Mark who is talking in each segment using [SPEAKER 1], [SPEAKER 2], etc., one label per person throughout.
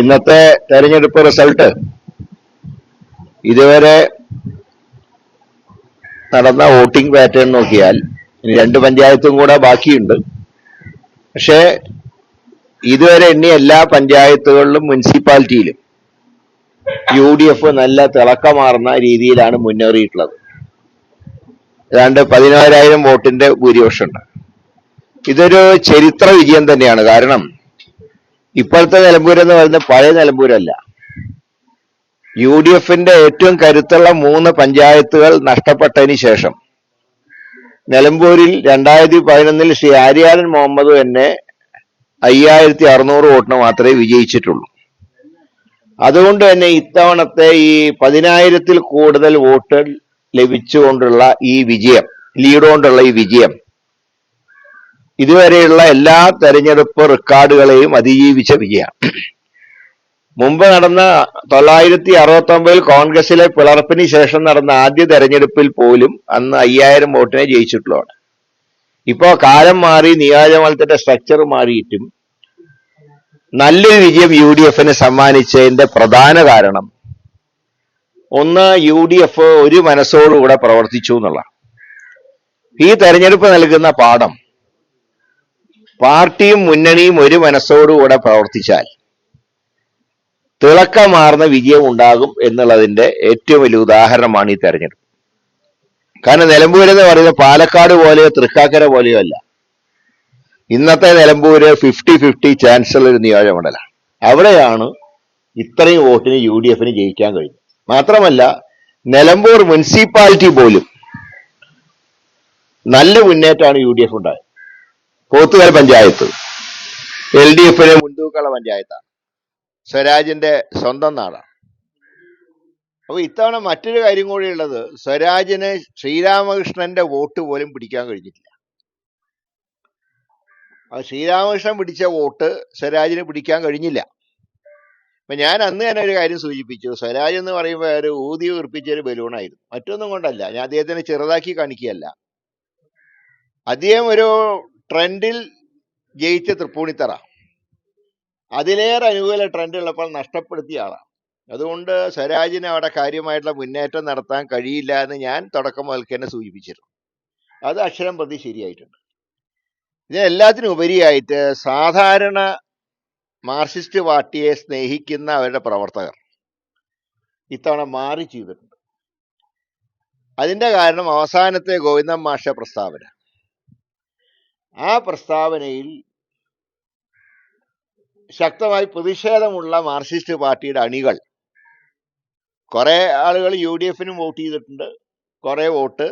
[SPEAKER 1] ഇന്നത്തെ തെരഞ്ഞെടുപ്പ് റിസൾട്ട് ഇതുവരെ നടന്ന വോട്ടിംഗ് പാറ്റേൺ നോക്കിയാൽ രണ്ട് പഞ്ചായത്തും കൂടെ ബാക്കിയുണ്ട്. പക്ഷേ ഇതുവരെ എണ്ണി എല്ലാ പഞ്ചായത്തുകളിലും മുനിസിപ്പാലിറ്റിയിലും യു ഡി എഫ് നല്ല തിളക്കമാർന്ന രീതിയിലാണ് മുന്നേറിയിട്ടുള്ളത്. ഏതാണ്ട് പതിനായിരം വോട്ടിന്റെ ഭൂരിപക്ഷമുണ്ട്. ഇതൊരു ചരിത്ര വിജയം തന്നെയാണ്. കാരണം ഇപ്പോഴത്തെ നിലമ്പൂർ എന്ന് പറയുന്നത് പഴയ നിലമ്പൂരല്ല. യു ഡി എഫിന്റെ ഏറ്റവും കരുത്തുള്ള മൂന്ന് പഞ്ചായത്തുകൾ നഷ്ടപ്പെട്ടതിന് ശേഷം. നിലമ്പൂരിൽ രണ്ടായിരത്തി പതിനൊന്നിൽ ശ്രീ ആര്യാലൻ മുഹമ്മദ് തന്നെ അയ്യായിരത്തി അറുന്നൂറ് വോട്ടിന് മാത്രമേ വിജയിച്ചിട്ടുള്ളൂ. അതുകൊണ്ട് തന്നെ ഇത്തവണത്തെ ഈ പതിനായിരത്തിൽ കൂടുതൽ വോട്ട് ലഭിച്ചുകൊണ്ടുള്ള ഈ വിജയം ലീഡ് കൊണ്ടുള്ള ഈ വിജയം ഇതുവരെയുള്ള എല്ലാ തെരഞ്ഞെടുപ്പ് റെക്കോർഡുകളെയും അതിജീവിച്ച വിജയ മുമ്പ് നടന്ന തൊള്ളായിരത്തി അറുപത്തി ഒമ്പതിൽ കോൺഗ്രസിലെ പിളർപ്പിന് ശേഷം നടന്ന ആദ്യ തെരഞ്ഞെടുപ്പിൽ പോലും അന്ന് അയ്യായിരം വോട്ടിനെ ജയിച്ചിട്ടുള്ളതാണ്. ഇപ്പോ കാലം മാറി നിയോജകമണ്ഡലത്തിന്റെ സ്ട്രക്ചർ മാറിയിട്ടും നല്ലൊരു വിജയം യു ഡി എഫിന് സമ്മാനിച്ചതിന്റെ പ്രധാന കാരണം ഒന്ന് യു ഡി എഫ് ഒരു മനസ്സോടുകൂടെ പ്രവർത്തിച്ചു എന്നുള്ള ഈ തെരഞ്ഞെടുപ്പ് നൽകുന്ന പാഠം പാർട്ടിയും മുന്നണിയും ഒരു മനസ്സോടുകൂടെ പ്രവർത്തിച്ചാൽ തിളക്കമാർന്ന വിജയം ഉണ്ടാകും എന്നുള്ളതിന്റെ ഏറ്റവും വലിയ ഉദാഹരണമാണ് ഈ തെരഞ്ഞെടുപ്പ്. കാരണം നിലമ്പൂർ എന്ന് പറയുന്നത് പാലക്കാട് പോലെയോ തൃക്കാക്കര പോലെയോ അല്ല. ഇന്നത്തെ നിലമ്പൂര് ഫിഫ്റ്റി ഫിഫ്റ്റി ചാൻസലർ നിയോജകമണ്ഡലമാണ് അവിടെയാണ് ഇത്രയും വോട്ടിന് യു ഡി എഫിന് ജയിക്കാൻ കഴിഞ്ഞു മാത്രമല്ല നിലമ്പൂർ മുനിസിപ്പാലിറ്റി പോലും നല്ല മുന്നേറ്റമാണ് യു ഡി എഫ് ഉണ്ടായത്. പോത്തുകൽ പഞ്ചായത്ത്. എൽ ഡി എഫിന് മുൻതൂക്കമുള്ള പഞ്ചായത്താണ്. സ്വരാജിന്റെ സ്വന്തം നാടാണ്. അപ്പൊ ഇത്തവണ മറ്റൊരു കാര്യം കൂടി ഉള്ളത് സ്വരാജിന് ശ്രീരാമകൃഷ്ണന്റെ വോട്ട് പോലും പിടിക്കാൻ കഴിഞ്ഞിട്ടില്ല. ശ്രീരാമകൃഷ്ണൻ പിടിച്ച വോട്ട് സ്വരാജിന് പിടിക്കാൻ കഴിഞ്ഞില്ല. അപ്പൊ ഞാൻ അന്ന് തന്നെ ഒരു കാര്യം സൂചിപ്പിച്ചു. സ്വരാജ് എന്ന് പറയുമ്പോൾ ഒരു ഊതി ഉറപ്പിച്ച ഒരു ബലൂണായിരുന്നു മറ്റൊന്നും കൊണ്ടല്ല. ഞാൻ അദ്ദേഹത്തിനെ ചെറുതാക്കി കാണിക്കുകയല്ല. അദ്ദേഹം ഒരു ട്രെൻഡിൽ ജയിച്ച തൃപ്പൂണിത്തറ. അതിലേറെ അനുകൂല ട്രെൻഡ് ഉള്ളപ്പോൾ നഷ്ടപ്പെടുത്തിയ ആളാണ്. അതുകൊണ്ട് സ്വരാജിന് അവിടെ കാര്യമായിട്ടുള്ള മുന്നേറ്റം നടത്താൻ കഴിയില്ല എന്ന് ഞാൻ തുടക്കം മുതൽക്ക് തന്നെ സൂചിപ്പിച്ചിരുന്നു. അത് അക്ഷരം പ്രതി ശരിയായിട്ടുണ്ട്. ഇതിനെല്ലാത്തിനും ഉപരിയായിട്ട് സാധാരണ മാർക്സിസ്റ്റ് പാർട്ടിയെ സ്നേഹിക്കുന്ന അവരുടെ പ്രവർത്തകർ ഇത്തവണ മാറി ചെയ്തിട്ടുണ്ട്. അതിന്റെ കാരണം അവസാനത്തെ ഗോവിന്ദൻ മാഷ പ്രസ്താവന. ആ പ്രസ്താവനയിൽ ശക്തമായി പ്രതിഷേധമുള്ള മാർക്സിസ്റ്റ് പാർട്ടിയുടെ അണികൾ കുറെ ആളുകൾ യു ഡി എഫിനും വോട്ട് ചെയ്തിട്ടുണ്ട് കുറെ വോട്ട്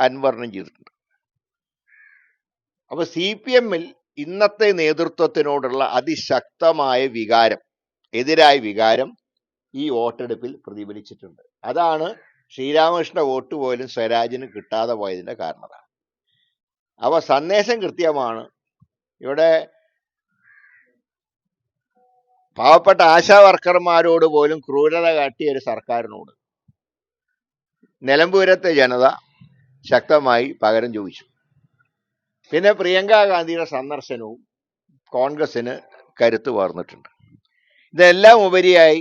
[SPEAKER 1] അൻവറിനും ചെയ്തിട്ടുണ്ട്. അപ്പൊ സി പി എമ്മിൽ ഇന്നത്തെ നേതൃത്വത്തിനോടുള്ള അതിശക്തമായ വികാരം എതിരായ വികാരം ഈ വോട്ടെടുപ്പിൽ പ്രതിഫലിച്ചിട്ടുണ്ട്. അതാണ് ശ്രീരാമകൃഷ്ണ വോട്ട് പോലും സ്വരാജിന് കിട്ടാതെ പോയതിന്റെ കാരണം അവ സന്ദേശം കൃത്യമാണ്. ഇവിടെ പാവപ്പെട്ട ആശാ വർക്കർമാരോട് പോലും ക്രൂരത കാട്ടിയ ഒരു സർക്കാരിനോട് നിലമ്പൂരത്തെ ജനത ശക്തമായി പകരം ചോദിച്ചു. പിന്നെ പ്രിയങ്ക ഗാന്ധിയുടെ സന്ദർശനവും കോൺഗ്രസിന് കരുത്ത് പകർന്നിട്ടുണ്ട്. ഇതെല്ലാം ഉപരിയായി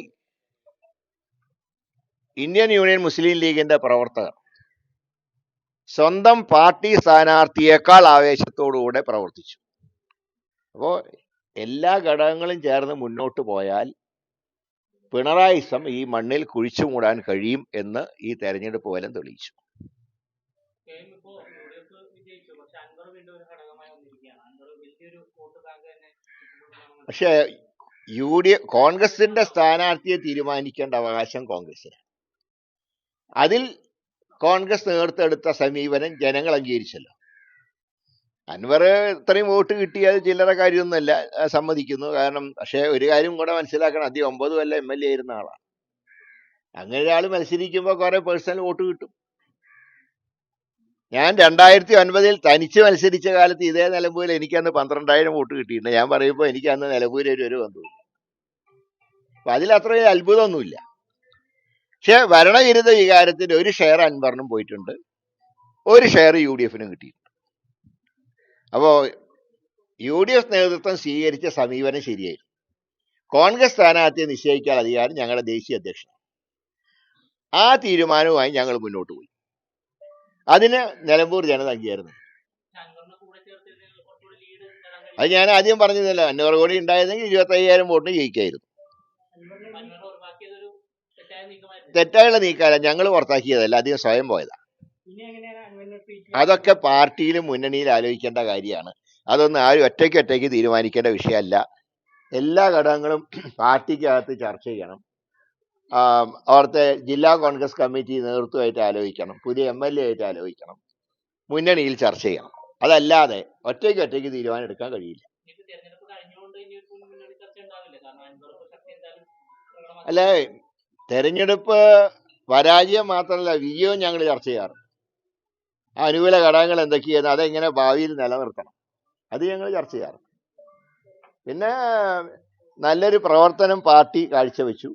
[SPEAKER 1] ഇന്ത്യൻ യൂണിയൻ മുസ്ലിം ലീഗിന്റെ പ്രവർത്തകർ സ്വന്തം പാർട്ടി സ്ഥാനാർത്ഥിയേക്കാൾ ആവേശത്തോടുകൂടെ പ്രവർത്തിച്ചു. അപ്പോൾ എല്ലാ ഘടകങ്ങളും ചേർന്ന് മുന്നോട്ട് പോയാൽ പിണറായിസം ഈ മണ്ണിൽ കുഴിച്ചു മൂടാൻ കഴിയും എന്ന് ഈ തെരഞ്ഞെടുപ്പ് ഫലം തെളിയിച്ചു.
[SPEAKER 2] പക്ഷെ
[SPEAKER 1] യു ഡി എഫ് കോൺഗ്രസിന്റെ സ്ഥാനാർത്ഥിയെ തീരുമാനിക്കേണ്ട അവകാശം കോൺഗ്രസിന് അതിൽ കോൺഗ്രസ് നേർത്തെടുത്ത സമീപനം ജനങ്ങൾ അംഗീകരിച്ചല്ലോ. അൻവർ ഇത്രയും വോട്ട് കിട്ടിയത് ചില്ലറ കാര്യമൊന്നുമല്ല സമ്മതിക്കുന്നു. കാരണം പക്ഷേ ഒരു കാര്യം കൂടെ മനസ്സിലാക്കണം. അധികം ഒമ്പത് കൊല്ലം എം എൽ എ ആയിരുന്ന ആളാണ്. അങ്ങനെ ഒരാൾ മത്സരിക്കുമ്പോൾ കുറെ പേഴ്സണൽ വോട്ട് കിട്ടും. ഞാൻ രണ്ടായിരത്തി ഒൻപതിൽ തനിച്ച് മത്സരിച്ച കാലത്ത് ഇതേ നിലമ്പൂരിൽ എനിക്കന്ന് പന്ത്രണ്ടായിരം വോട്ട് കിട്ടിയിട്ടുണ്ട്. ഞാൻ പറയുമ്പോൾ എനിക്ക് അന്ന് നിലമ്പൂരിൽ ഒരു ഒരു ബന്ധമില്ല അപ്പൊ അതിൽ അത്രയും അത്ഭുതമൊന്നുമില്ല. പക്ഷെ ഭരണവിരുദ്ധ വികാരത്തിന്റെ ഒരു ഷെയർ അൻവറിനും പോയിട്ടുണ്ട്. ഒരു ഷെയർ യു ഡി എഫിനും കിട്ടിയിട്ടുണ്ട്. അപ്പോ യു ഡി എഫ് നേതൃത്വം സ്വീകരിച്ച സമീപനം ശരിയായിരുന്നു. കോൺഗ്രസ് സ്ഥാനാർത്ഥിയെ നിശ്ചയിക്കാൻ അധികാരം ഞങ്ങളുടെ ദേശീയ അധ്യക്ഷൻ. ആ തീരുമാനവുമായി ഞങ്ങൾ മുന്നോട്ട് പോയി. അതിന് നിലമ്പൂർ ജനത അംഗീകാരം അത് ഞാൻ ആദ്യം പറഞ്ഞതല്ല. അഞ്ഞൂറ് കോടി ഉണ്ടായിരുന്നെങ്കിൽ ഇരുപത്തി അയ്യായിരം വോട്ടിന് ജയിക്കായിരുന്നു. തെറ്റായുള്ള നീക്കമല്ല ഞങ്ങൾ പുറത്താക്കിയതല്ല അധികം സ്വയം പോയതാ. അതൊക്കെ പാർട്ടിയിലും മുന്നണിയിൽ ആലോചിക്കേണ്ട കാര്യമാണ്. അതൊന്നും ആരും ഒറ്റയ്ക്ക് ഒറ്റയ്ക്ക് തീരുമാനിക്കേണ്ട വിഷയമല്ല. എല്ലാ ഘടകങ്ങളും പാർട്ടിക്കകത്ത് ചർച്ച ചെയ്യണം. അവിടുത്തെ ജില്ലാ കോൺഗ്രസ് കമ്മിറ്റി നേതൃത്വമായിട്ട് ആലോചിക്കണം. പുതിയ എം എൽ എ ആയിട്ട് ആലോചിക്കണം. മുന്നണിയിൽ ചർച്ച ചെയ്യണം. അതല്ലാതെ ഒറ്റയ്ക്ക് ഒറ്റയ്ക്ക് തീരുമാനം എടുക്കാൻ കഴിയില്ല. അല്ല തെരഞ്ഞെടുപ്പ് പരാജയം മാത്രമല്ല വിജയവും ഞങ്ങൾ ചർച്ച ചെയ്യാറ് ആ അനുകൂല ഘടകങ്ങൾ എന്തൊക്കെയാണ് അതെങ്ങനെ ഭാവിയിൽ നിലനിർത്തണം അത് ഞങ്ങൾ ചർച്ച ചെയ്യാറ് പിന്നെ നല്ലൊരു പ്രവർത്തനം പാർട്ടി കാഴ്ചവെച്ചു.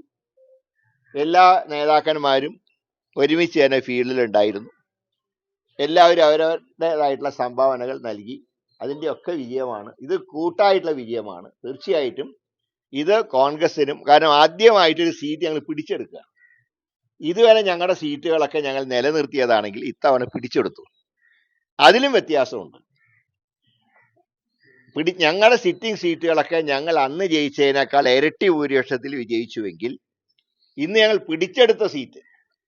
[SPEAKER 1] എല്ലാ നേതാക്കന്മാരും ഒരുമിച്ച് തന്നെ ഫീൽഡിൽ ഉണ്ടായിരുന്നു. എല്ലാവരും അവരവരുടേതായിട്ടുള്ള സംഭാവനകൾ നൽകി. അതിന്റെയൊക്കെ വിജയമാണ്. ഇത് കൂട്ടായിട്ടുള്ള വിജയമാണ്. തീർച്ചയായിട്ടും ഇത് കോൺഗ്രസിനും കാരണം ആദ്യമായിട്ടൊരു സീറ്റ് ഞങ്ങൾ പിടിച്ചെടുക്കുക. ഇതുവരെ ഞങ്ങളുടെ സീറ്റുകളൊക്കെ ഞങ്ങൾ നിലനിർത്തിയതാണെങ്കിൽ ഇത്തവണ പിടിച്ചെടുത്തു. അതിലും വ്യത്യാസമുണ്ട്. പിടി ഞങ്ങളുടെ സിറ്റിംഗ് സീറ്റുകളൊക്കെ ഞങ്ങൾ അന്ന് ജയിച്ചതിനേക്കാൾ ഇരട്ടി ഭൂരിപക്ഷത്തിൽ വിജയിച്ചുവെങ്കിൽ ഇന്ന് ഞങ്ങൾ പിടിച്ചെടുത്ത സീറ്റ്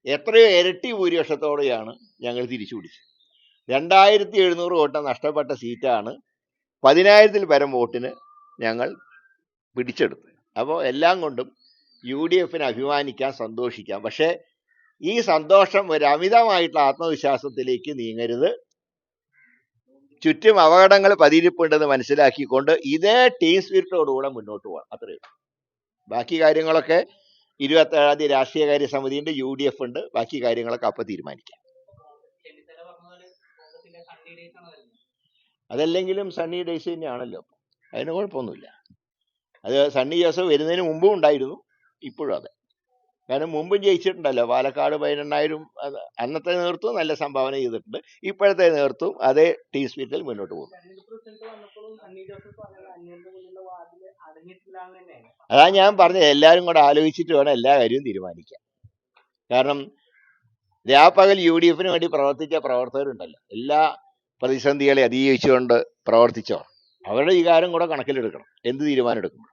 [SPEAKER 1] എത്രയോ ഇരട്ടി ഭൂരിപക്ഷത്തോടെയാണ് ഞങ്ങൾ തിരിച്ചു പിടിച്ചത്. രണ്ടായിരത്തി എഴുന്നൂറ് വോട്ട് നഷ്ടപ്പെട്ട സീറ്റാണ് പതിനായിരത്തിൽ പരം വോട്ടിന് ഞങ്ങൾ പിടിച്ചെടുത്തത് അപ്പോൾ എല്ലാം കൊണ്ടും യു ഡി എഫിന് അഭിമാനിക്കാം സന്തോഷിക്കാം പക്ഷേ ഈ സന്തോഷം ഒരു അമിതമായിട്ടുള്ള ആത്മവിശ്വാസത്തിലേക്ക് നീങ്ങരുത്. ചുറ്റും അപകടങ്ങൾ പതിയിരിപ്പുണ്ടെന്ന് മനസ്സിലാക്കിക്കൊണ്ട് ഇതേ ടീം സ്പിരിറ്റോടുകൂടെ മുന്നോട്ട് പോകണം അത്രയേ ബാക്കി കാര്യങ്ങളൊക്കെ ഇരുപത്തേഴാം തീയതി രാഷ്ട്രീയകാര്യ സമിതിയുണ്ട് യു ഡി എഫ് ഉണ്ട്. ബാക്കി കാര്യങ്ങളൊക്കെ അപ്പം തീരുമാനിക്കാം. അതല്ലെങ്കിലും സണ്ണി ഡേയ്സ് തന്നെയാണല്ലോ. അതിന് കുഴപ്പമൊന്നുമില്ല. അത് സണ്ണി ജോസഫ് വരുന്നതിന് മുമ്പും ഉണ്ടായിരുന്നു ഇപ്പോഴും അതെ. കാരണം മുമ്പും ജയിച്ചിട്ടുണ്ടല്ലോ പാലക്കാട് പതിനെണ്ണായിരം അന്നത്തെ നേതൃത്വം നല്ല സംഭാവന ചെയ്തിട്ടുണ്ട് ഇപ്പോഴത്തെ നേതൃത്വം അതേ ടീം സ്പിരിറ്റിൽ മുന്നോട്ട് പോകും
[SPEAKER 2] തെരഞ്ഞെടുപ്പ് റിസൾട്ട് വന്നപ്പോഴും സണ്ണി ജോസഫ് പറഞ്ഞത് അന്വേഷണ മുന്നിലുള്ള വാർഡിൽ അടങ്ങിയിട്ടില്ല തന്നെയാണ്
[SPEAKER 1] അതാ ഞാൻ പറഞ്ഞത് എല്ലാവരും കൂടെ ആലോചിച്ചിട്ട് വേണം എല്ലാ കാര്യവും തീരുമാനിക്കാൻ. കാരണം രാപ്പകൽ യു ഡി എഫിന് വേണ്ടി പ്രവർത്തിച്ച പ്രവർത്തകരുണ്ടല്ലോ എല്ലാ പ്രതിസന്ധികളെ അതിജീവിച്ചുകൊണ്ട് പ്രവർത്തിച്ചവർ. അവരുടെ വികാരം കൂടെ കണക്കിലെടുക്കണം. എന്ത് തീരുമാനം എടുക്കുമ്പോൾ